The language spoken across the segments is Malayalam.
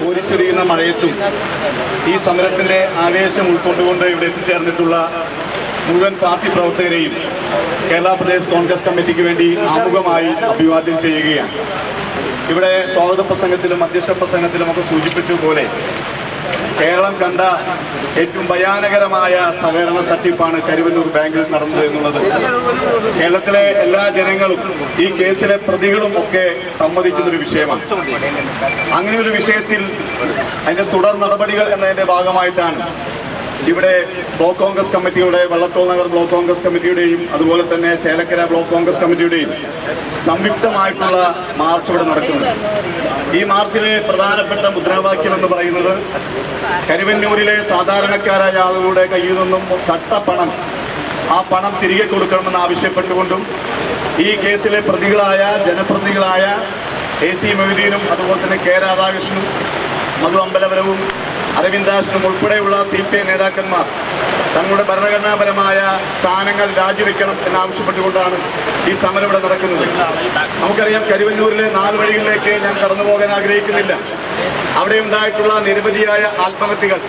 കോരിച്ചൊരിയുന്ന മഴയത്തും ഈ സമരത്തിന്റെ ആവേശം ഉൾക്കൊണ്ടുകൊണ്ട് ഇവിടെ എത്തിച്ചേർന്നിട്ടുള്ള മുഴുവൻ പാർട്ടി പ്രവർത്തകരെയും കേരള പ്രദേശ് കോൺഗ്രസ് കമ്മിറ്റിക്ക് വേണ്ടി ആമുഖമായി അഭിവാദ്യം ചെയ്യുകയാണ്. ഇവിടെ സ്വാഗത പ്രസംഗത്തിലും അധ്യക്ഷ പ്രസംഗത്തിലും ഒക്കെ സൂചിപ്പിച്ചതുപോലെ കേരളം കണ്ട ഏറ്റവും ഭയാനകരമായ സഹകരണ തട്ടിപ്പാണ് കരുവന്നൂർ ബാങ്കിൽ നടന്നത് എന്നുള്ളത്. കേരളത്തിലെ എല്ലാ ജനങ്ങളും ഈ കേസിലെ പ്രതികളും ഒക്കെ സമ്മതിക്കുന്ന ഒരു വിഷയമാണ്. അങ്ങനെ ഒരു വിഷയത്തിൽ അതിന്റെ തുടർ നടപടികൾ എന്നതിന്റെ ഭാഗമായിട്ടാണ് ഇവിടെ ബ്ലോക്ക് കോൺഗ്രസ് കമ്മിറ്റിയുടെ വള്ളത്തോൾ നഗർ ബ്ലോക്ക് കോൺഗ്രസ് കമ്മിറ്റിയുടെയും അതുപോലെ തന്നെ ചേലക്കര ബ്ലോക്ക് കോൺഗ്രസ് കമ്മിറ്റിയുടെയും സംയുക്തമായിട്ടുള്ള മാർച്ച് ഇവിടെ നടക്കുന്നത് ഈ മാർച്ചിലെ പ്രധാനപ്പെട്ട മുദ്രാവാക്യം എന്ന് പറയുന്നത് കരുവന്നൂരിലെ സാധാരണക്കാരായ ആളുകളുടെ കയ്യിൽ നിന്നും കട്ടപ്പണം ആ പണം തിരികെ കൊടുക്കണമെന്ന് ആവശ്യപ്പെട്ടുകൊണ്ടും ഈ കേസിലെ പ്രതികളായ ജനപ്രതികളായ എ സി മൊയ്തീനും അതുപോലെ തന്നെ കെ രാധാകൃഷ്ണനും മധു അമ്പലപുരവും അരവിന്ദാഷനും ഉൾപ്പെടെയുള്ള സി പി ഐ നേതാക്കന്മാർ തങ്ങളുടെ ഭരണഘടനാപരമായ സ്ഥാനങ്ങൾ രാജിവെക്കണം എന്നാവശ്യപ്പെട്ടുകൊണ്ടാണ് ഈ സമരം ഇവിടെ നടക്കുന്നത്. നമുക്കറിയാം കരുവന്നൂരിലെ നാല് വഴികളിലേക്ക് ഞാൻ കടന്നു പോകാൻ ആഗ്രഹിക്കുന്നില്ല. അവിടെ ഉണ്ടായിട്ടുള്ള നിരവധിയായ ആത്മഹത്യകൾ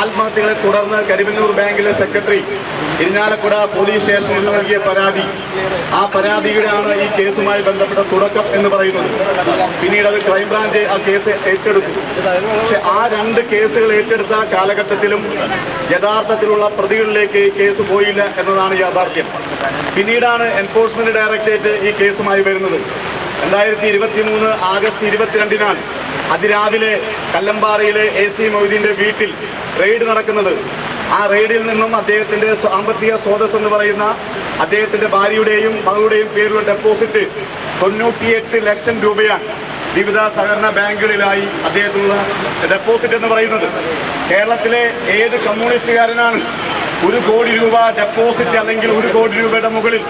ആത്മഹത്യകളെ തുടർന്ന് കരിമന്നൂർ ബാങ്കിലെ സെക്രട്ടറി ഇരിഞ്ഞാലക്കുട പോലീസ് സ്റ്റേഷനിൽ നൽകിയ പരാതി. ആ പരാതിയുടെയാണ് ഈ കേസുമായി ബന്ധപ്പെട്ട തുടക്കം എന്ന് പറയുന്നത്. പിന്നീട് അത് ക്രൈംബ്രാഞ്ച് ആ കേസ് ഏറ്റെടുത്തു. പക്ഷെ ആ രണ്ട് കേസുകൾ ഏറ്റെടുത്ത കാലഘട്ടത്തിലും യഥാർത്ഥത്തിലുള്ള പ്രതികളിലേക്ക് കേസ് പോയില്ല എന്നതാണ് യാഥാർത്ഥ്യം. പിന്നീടാണ് എൻഫോഴ്സ്മെന്റ് ഡയറക്ടറേറ്റ് ഈ കേസുമായി വരുന്നത്. രണ്ടായിരത്തി ഇരുപത്തി മൂന്ന് ആഗസ്റ്റ് ഇരുപത്തിരണ്ടിനാണ് അതിരാവിലെ കല്ലമ്പാറയിലെ എ സി മൊയ്തീന്റെ വീട്ടിൽ റെയ്ഡ് നടക്കുന്നത്. ആ റെയ്ഡിൽ നിന്നും അദ്ദേഹത്തിന്റെ സാമ്പത്തിക സ്രോതസ് എന്ന് പറയുന്ന അദ്ദേഹത്തിന്റെ ഭാര്യയുടെയും മകളുടെയും പേരിലുള്ള ഡെപ്പോസിറ്റ് തൊണ്ണൂറ്റിയെട്ട് ലക്ഷം രൂപയാണ് വിവിധ സഹകരണ ബാങ്കുകളിലായി അദ്ദേഹത്തിനുള്ള ഡെപ്പോസിറ്റ് എന്ന് പറയുന്നത്. കേരളത്തിലെ ഏത് കമ്മ്യൂണിസ്റ്റുകാരനാണ് ഒരു കോടി രൂപ ഡെപ്പോസിറ്റ് അല്ലെങ്കിൽ ഒരു കോടി രൂപയുടെ മുകളിൽ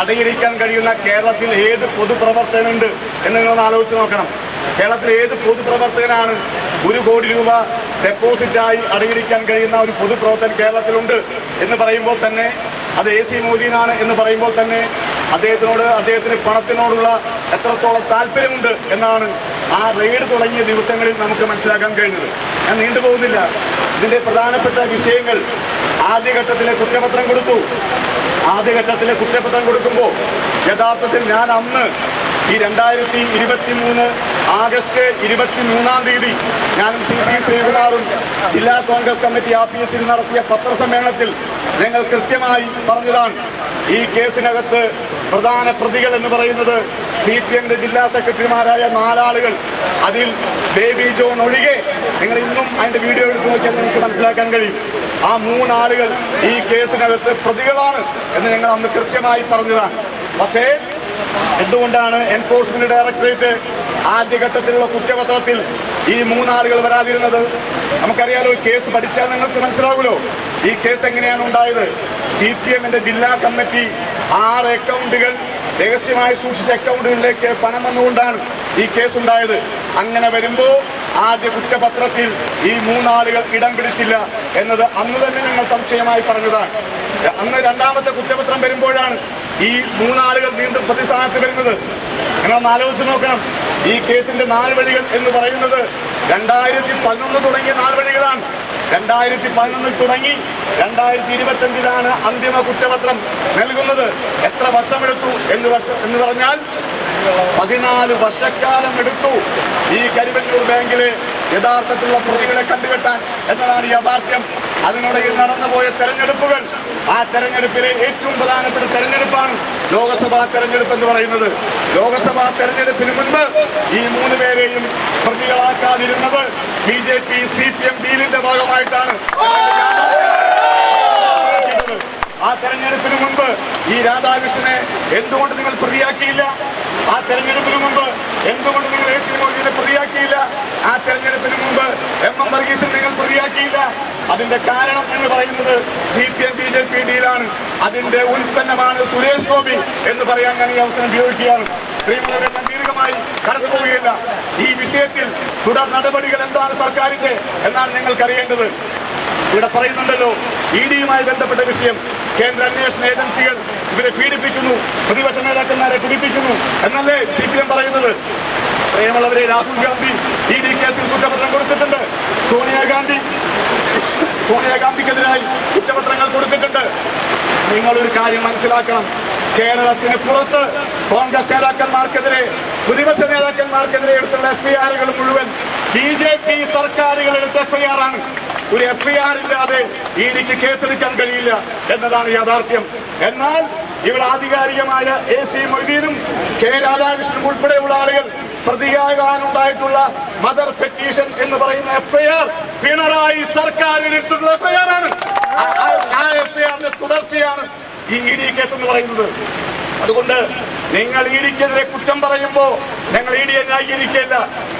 അടയിരിക്കാൻ കഴിയുന്ന കേരളത്തിൽ ഏത് പൊതുപ്രവർത്തകനുണ്ട് എന്ന് നിങ്ങളൊന്ന് ആലോചിച്ച് നോക്കണം. കേരളത്തിൽ ഏത് പൊതുപ്രവർത്തകനാണ് ഒരു കോടി രൂപ ഡെപ്പോസിറ്റായി അടയിരിക്കാൻ കഴിയുന്ന ഒരു പൊതുപ്രവർത്തകൻ കേരളത്തിലുണ്ട് എന്ന് പറയുമ്പോൾ തന്നെ അത് എ സി മോദീനാണ് എന്ന് പറയുമ്പോൾ തന്നെ അദ്ദേഹത്തിനോട് അദ്ദേഹത്തിന് പണത്തിനോടുള്ള എത്രത്തോളം താല്പര്യമുണ്ട് എന്നാണ് ആ റെയ്ഡ് തുടങ്ങിയ ദിവസങ്ങളിൽ നമുക്ക് മനസ്സിലാക്കാൻ കഴിഞ്ഞത്. ഞാൻ നീണ്ടുപോകുന്നില്ല. ഇതിന്റെ പ്രധാനപ്പെട്ട വിഷയങ്ങൾ ആദ്യഘട്ടത്തിലെ കുറ്റപത്രം കൊടുത്തു. ആദ്യഘട്ടത്തിലെ കുറ്റപത്രം കൊടുക്കുമ്പോൾ യഥാർത്ഥത്തിൽ ഞാൻ അന്ന് ഈ രണ്ടായിരത്തി ഇരുപത്തി മൂന്ന് ആഗസ്റ്റ് ഇരുപത്തി മൂന്നാം തീയതി ഞാനും സി സി ശ്രീകുമാറും ജില്ലാ കോൺഗ്രസ് കമ്മിറ്റി ആഫീസിൽ നടത്തിയ പത്രസമ്മേളനത്തിൽ ഞങ്ങൾ കൃത്യമായി പറഞ്ഞതാണ്. ഈ കേസിനകത്ത് പ്രധാന പ്രതികൾ എന്ന് പറയുന്നത് സി പി എമ്മിന്റെ ജില്ലാ സെക്രട്ടറിമാരായ നാലാളുകൾ. അതിൽ ബേബി ജോൺ ഒഴികെ നിങ്ങൾ ഇന്നും അതിന്റെ വീഡിയോ എടുത്തു നോക്കിയാൽ നിങ്ങൾക്ക് മനസ്സിലാക്കാൻ കഴിയും. ആ മൂന്നാളുകൾ ഈ കേസിനകത്ത് പ്രതികളാണ് എന്ന് ഞങ്ങൾ അന്ന് കൃത്യമായി പറഞ്ഞതാണ്. പക്ഷേ എന്തുകൊണ്ടാണ് എൻഫോഴ്സ്മെന്റ് ഡയറക്ടറേറ്റ് ആദ്യഘട്ടത്തിലുള്ള കുറ്റപത്രത്തിൽ ഈ മൂന്നാളുകൾ വരാതിരുന്നത്? നമുക്കറിയാലോ കേസ് പഠിച്ചാൽ നിങ്ങൾക്ക് മനസ്സിലാകുമല്ലോ ഈ കേസ് എങ്ങനെയാണ് ഉണ്ടായത്? സി പി എമ്മിന്റെ ജില്ലാ കമ്മിറ്റി ആറ് അക്കൗണ്ടുകൾ രഹസ്യമായി സൂക്ഷിച്ച അക്കൗണ്ടുകളിലേക്ക് പണം വന്നുകൊണ്ടാണ് ഈ കേസ് ഉണ്ടായത്. അങ്ങനെ വരുമ്പോൾ ആദ്യ കുറ്റപത്രത്തിൽ ഈ മൂന്നാളുകൾ ഇടം പിടിച്ചില്ല എന്നത് അന്ന് തന്നെ ഞങ്ങൾ സംശയമായി പറഞ്ഞതാണ്. അന്ന് രണ്ടാമത്തെ കുറ്റപത്രം വരുമ്പോഴാണ് ഈ മൂന്നാളുകൾ വീണ്ടും പ്രതിസ്ഥാനത്ത് വരുന്നത്. നിങ്ങളൊന്ന് ആലോചിച്ച് നോക്കണം. ഈ കേസിന്റെ നാല് വഴികൾ എന്ന് പറയുന്നത് രണ്ടായിരത്തി പതിനൊന്ന് തുടങ്ങിയ നാല് വഴികളാണ് രണ്ടായിരത്തി പതിനൊന്നിൽ തുടങ്ങി രണ്ടായിരത്തി ഇരുപത്തഞ്ചിലാണ് അന്തിമ കുറ്റപത്രം നൽകുന്നത്. എത്ര വർഷമെടുത്തു എന്ന് വർഷം എന്ന് പറഞ്ഞാൽ പതിനാല് വർഷക്കാലം എടുത്തു ഈ കരിമല്ലൂർ ബാങ്കിലെ യഥാർത്ഥത്തിലുള്ള പ്രതികളെ കണ്ടുകെട്ടാൻ എന്നതാണ് യാഥാർത്ഥ്യം. അതിനിടയിൽ നടന്നുപോയ തെരഞ്ഞെടുപ്പുകൾ ആ തെരഞ്ഞെടുപ്പിലെ ഏറ്റവും പ്രധാനപ്പെട്ട തെരഞ്ഞെടുപ്പാണ് ലോകസഭാ തെരഞ്ഞെടുപ്പ് എന്ന് പറയുന്നത്. ലോകസഭാ തെരഞ്ഞെടുപ്പിന് മുൻപ് ഈ മൂന്ന് പേരെയും പ്രതികളാക്കാതിരുന്നത് B J P C P M ഡീലിന്റെ ഭാഗമായിട്ടാണ്. ആ തെരഞ്ഞെടുപ്പിന് മുൻപ് ഈ രാധാകൃഷ്ണനെ എന്തുകൊണ്ട് നിങ്ങൾ പ്രതിയാക്കിയില്ല? ആ തെരഞ്ഞെടുപ്പിന് മുമ്പ് എന്തുകൊണ്ട് നിങ്ങൾ എ സി മൊയ്തീനെ പ്രതിയാക്കിയില്ല? ആ തെരഞ്ഞെടുപ്പിന് മുമ്പ് എം എം വർഗീസിനെ നിങ്ങൾ പ്രതിയാക്കിയില്ല. അതിന്റെ കാരണം എന്ന് പറയുന്നത് C P M B J P ഡിയിലാണ് അതിന്റെ ഉൽപ്പന്നമാണ് സുരേഷ് ഗോപി എന്ന് പറയാൻ ഞാൻ ഈ അവസരം ഉപയോഗിക്കുകയാണ്. ദീർഘമായി കടന്നുപോവുകയില്ല ഈ വിഷയത്തിൽ തുടർ നടപടികൾ എന്താണ് സർക്കാരിന്റെ? എന്നാണ് നിങ്ങൾക്ക് അറിയേണ്ടത് ഇവിടെ പറയുന്നുണ്ടല്ലോ ഇ ഡിയുമായി ബന്ധപ്പെട്ട വിഷയം. കേന്ദ്ര അന്വേഷണ ഏജൻസികൾ ഇവരെ പീഡിപ്പിക്കുന്നു. പ്രതിപക്ഷ നേതാക്കന്മാരെ പീഡിപ്പിക്കുന്നു എന്നല്ലേ സി പി എം പറയുന്നത്? പ്രിയമുള്ളവരെ രാഹുൽ ഗാന്ധി ഇ ഡി കേസിൽ കുറ്റപത്രം കൊടുത്തിട്ടുണ്ട്. സോണിയാഗാന്ധി സോണിയാഗാന്ധിക്കെതിരായി കുറ്റപത്രങ്ങൾ കൊടുത്തിട്ടുണ്ട്. നിങ്ങളൊരു കാര്യം മനസ്സിലാക്കണം. കേരളത്തിന് പുറത്ത് കോൺഗ്രസ് നേതാക്കന്മാർക്കെതിരെ പ്രതിപക്ഷ നേതാക്കന്മാർക്കെതിരെ എടുത്തുള്ള എഫ്ഐആറുകൾ മുഴുവൻ ബി ജെ പി സർക്കാരുകൾ എടുത്ത എഫ്ഐആർ ആണ്. ഒരു എഫ് ആർ ഇല്ലാതെ ഇ ഡിക്ക് കേസെടുക്കാൻ കഴിയില്ല എന്നതാണ് യാഥാർത്ഥ്യം. എന്നാൽ ഇവിടെ ആധികാരികമായ എ സി മൊയ്തീനും കെ രാധാകൃഷ്ണനും ഉൾപ്പെടെയുള്ള ആളുകൾ പ്രതിയാകാനുണ്ടായിട്ടുള്ള മദർ പെറ്റീഷൻ എന്ന് പറയുന്ന എഫ് ആർ പിണറായി സർക്കാരിനെടുത്തിട്ടുള്ള എഫ്ഐആർ ആണ്. ആ- ആ- ആ എഫ്ഐആറിന്റെ തുടർച്ചയാണ് ഈ ഇ ഡി കേസ് എന്ന് പറയുന്നത്. അതുകൊണ്ട് നിങ്ങൾ ഇ ഡിക്കെതിരെ കുറ്റം പറയുമ്പോൾ ഞങ്ങൾ ഇ ഡിയെ ന്യായീകരിക്കില്ല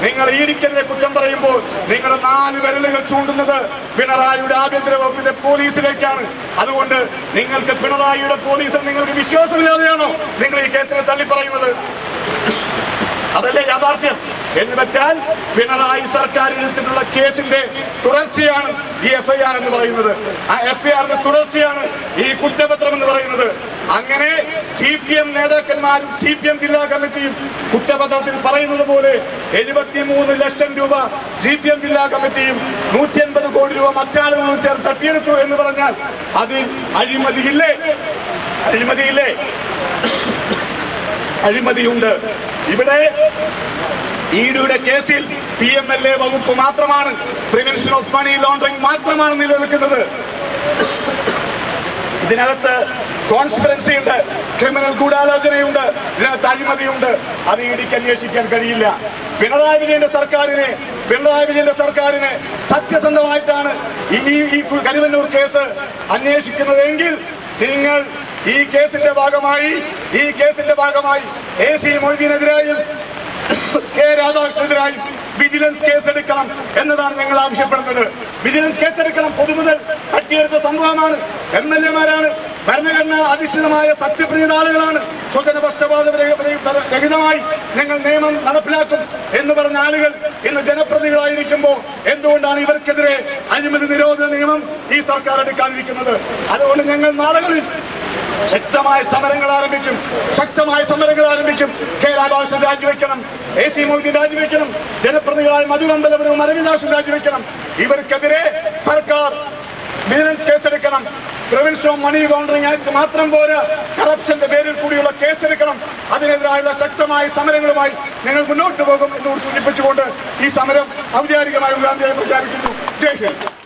നിങ്ങൾ ഇ ഡിക്കെതിരെ കുറ്റം പറയുമ്പോൾ നിങ്ങളുടെ നാല് വിരലുകൾ ചൂണ്ടുന്നത് പിണറായിയുടെ ആഭ്യന്തര വകുപ്പിന്റെ പോലീസിലേക്കാണ്. അതുകൊണ്ട് നിങ്ങൾക്ക് പിണറായിയുടെ പോലീസിൽ നിങ്ങൾക്ക് വിശ്വാസമില്ലാതെയാണോ നിങ്ങൾ ഈ കേസിനെ തള്ളി പറയുന്നത് അതല്ലേ യാഥാർത്ഥ്യം? എന്ന് വെച്ചാൽ പിണറായി സർക്കാർ എടുത്തിട്ടുള്ള കേസിന്റെ തുടർച്ചയാണ് ഈ എഫ്ഐആർ എന്ന് പറയുന്നത്. ആ എഫ്ഐആറിന്റെ തുടർച്ചയാണ് ഈ കുറ്റപത്രം എന്ന് പറയുന്നത്. അങ്ങനെ സി പി എം നേതാക്കന്മാരും സി പി എം ജില്ലാ കമ്മിറ്റിയും കുറ്റപത്രത്തിൽ പറയുന്നത് പോലെ എഴുപത്തിമൂന്ന് ലക്ഷം രൂപ സി പി എം ജില്ലാ കമ്മിറ്റിയും നൂറ്റി അൻപത് കോടി രൂപ മറ്റാളുകളും ചേർത്ത് തട്ടിയെടുത്തു എന്ന് പറഞ്ഞാൽ അതിൽ അഴിമതിയില്ലേ? അഴിമതിയില്ലേ? അഴിമതിയുണ്ട്. ഇവിടെ ഈഡിയുടെ കേസിൽ പി എം എൽ എ വകുപ്പ് മാത്രമാണ്. പ്രിവെൻഷൻ ഓഫ് മണി ലോണ്ടറിംഗ് മാത്രമാണ് നിലനിൽക്കുന്നത്. ഇതിനകത്ത് കോൺസ്പിറൻസി ഉണ്ട് ക്രിമിനൽ ഗൂഢാലോചനയുണ്ട് ഇതിനകത്ത് അഴിമതിയുണ്ട്. അത് ഇടിക്ക് അന്വേഷിക്കാൻ കഴിയില്ല. പിണറായി വിജയന്റെ സർക്കാരിനെ പിണറായി വിജയന്റെ സർക്കാരിനെ സത്യസന്ധമായിട്ടാണ് ഈ ഈ- കേസ് അന്വേഷിക്കുന്നതെങ്കിൽ നിങ്ങൾ ഈ കേസിന്റെ ഭാഗമായി ഈ കേസിന്റെ ഭാഗമായി എ സി മൊയ്തീനെതിരായും കെ രാധാകൃഷ്ണനെതിരായി വിജിലൻസ് കേസെടുക്കണം എന്നതാണ് ഞങ്ങൾ ആവശ്യപ്പെടുന്നത്. വിജിലൻസ് കേസെടുക്കണം പൊതുമുതൽ തട്ടിയെടുത്ത സംഭവമാണ്. എം എൽ എമാരാണ് ഭരണഘടനാ അധിഷ്ഠിതമായ സത്യപ്രീത ആളുകളാണ്. സ്വജന പക്ഷപാത രഹിതമായി ഞങ്ങൾ നിയമം നടപ്പിലാക്കും എന്ന് പറഞ്ഞ ആളുകൾ ഇന്ന് ജനപ്രതികളായിരിക്കുമ്പോൾ എന്തുകൊണ്ടാണ് ഇവർക്കെതിരെ അഴിമതി നിരോധന നിയമം ഈ സർക്കാർ എടുക്കാതിരിക്കുന്നത്? അതുകൊണ്ട് ഞങ്ങൾ നാളുകളിൽ ശക്തമായ സമരങ്ങൾ ആരംഭിക്കും. ശക്തമായ സമരങ്ങൾ ആരംഭിക്കും. കെ രാധാകൃഷ്ണൻ രാജിവെക്കണം. എ സി മൊയ്തീൻ രാജിവെക്കണം. ജനപ്രതിനിധികളായ മധുകമ്പലപുരവും അരവിദാസും രാജിവെക്കണം. ഇവർക്കെതിരെ സർക്കാർ vigilance കേസെടുക്കണം. Prevention of money laundering act മാത്രം പോരാ. കറപ്ഷന്റെ പേരിൽ കൂടിയുള്ള കേസെടുക്കണം. അതിനെതിരായുള്ള ശക്തമായ സമരങ്ങളുമായി നിങ്ങൾ മുന്നോട്ട് പോകും എന്ന് സൂചിപ്പിച്ചുകൊണ്ട് ഈ സമരം ഔദ്യോഗികമായി ഉദ്ഘാടനം പ്രഖ്യാപിക്കുന്നു. ജയ് ഹിന്ദ്.